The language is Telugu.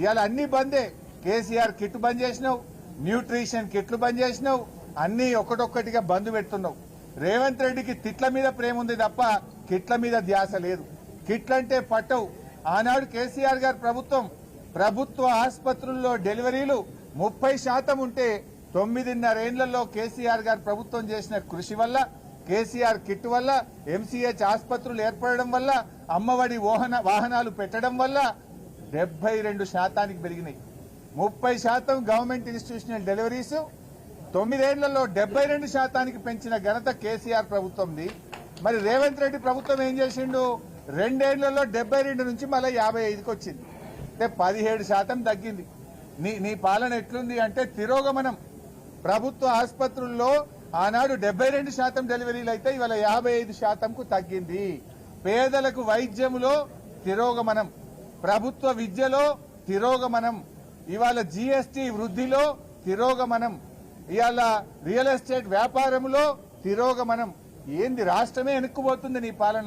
ఇవాళ అన్ని బందే. కేసీఆర్ కిట్ బంద్ చేసినావు న్యూట్రిషన్ కిట్లు బంద్ చేసినావు అన్ని ఒకటొక్కటిగా బంద్ పెడుతున్నావు. రేవంత్ రెడ్డికి తిట్ల మీద ప్రేమ ఉంది తప్ప కిట్ల మీద ధ్యాస లేదు. కిట్లంటే పట్టవు. ఆనాడు కేసీఆర్ గారు ప్రభుత్వం ప్రభుత్వ ఆసుపత్రుల్లో డెలివరీలు ముప్పై శాతం ఉంటే తొమ్మిదిన్నరేళ్ళలో కేసీఆర్ గారు ప్రభుత్వం చేసిన కృషి వల్ల కేసీఆర్ కిట్ వల్ల ఎంసీహెచ్ ఆసుపత్రులు ఏర్పడడం వల్ల అమ్మఒడి వాహనాలు పెట్టడం వల్ల డెబ్బై రెండు శాతానికి పెరిగినాయి. ముప్పై శాతం గవర్నమెంట్ ఇన్స్టిట్యూషనల్ డెలివరీస్ తొమ్మిదేళ్ళలో డెబ్బై రెండు శాతానికి పెంచిన ఘనత కేసీఆర్ ప్రభుత్వంది. మరి రేవంత్ రెడ్డి ప్రభుత్వం ఏం చేసిండు? రెండేళ్ళలో డెబ్బై రెండు నుంచి మళ్ళీ యాభై ఐదుకి వచ్చింది. అంటే పదిహేడు శాతం తగ్గింది. నీ నీ పాలన ఎట్లుంది అంటే తిరోగమనం. ప్రభుత్వ ఆసుపత్రుల్లో ఆనాడు డెబ్బై రెండు శాతం డెలివరీలు అయితే ఇవాళ యాభై ఐదు శాతంకు తగ్గింది. పేదలకు వైద్యంలో తిరోగమనం. ప్రభుత్వ విద్యలో తిరోగమనం ఇవాళ జీఎస్టీ వృద్ధిలో తిరోగమనం ఇవాళ రియల్ ఎస్టేట్ వ్యాపారంలో తిరోగమనం. ఏంది రాష్ట్రమే వెనుక్కుపోతుంది నీ పాలన?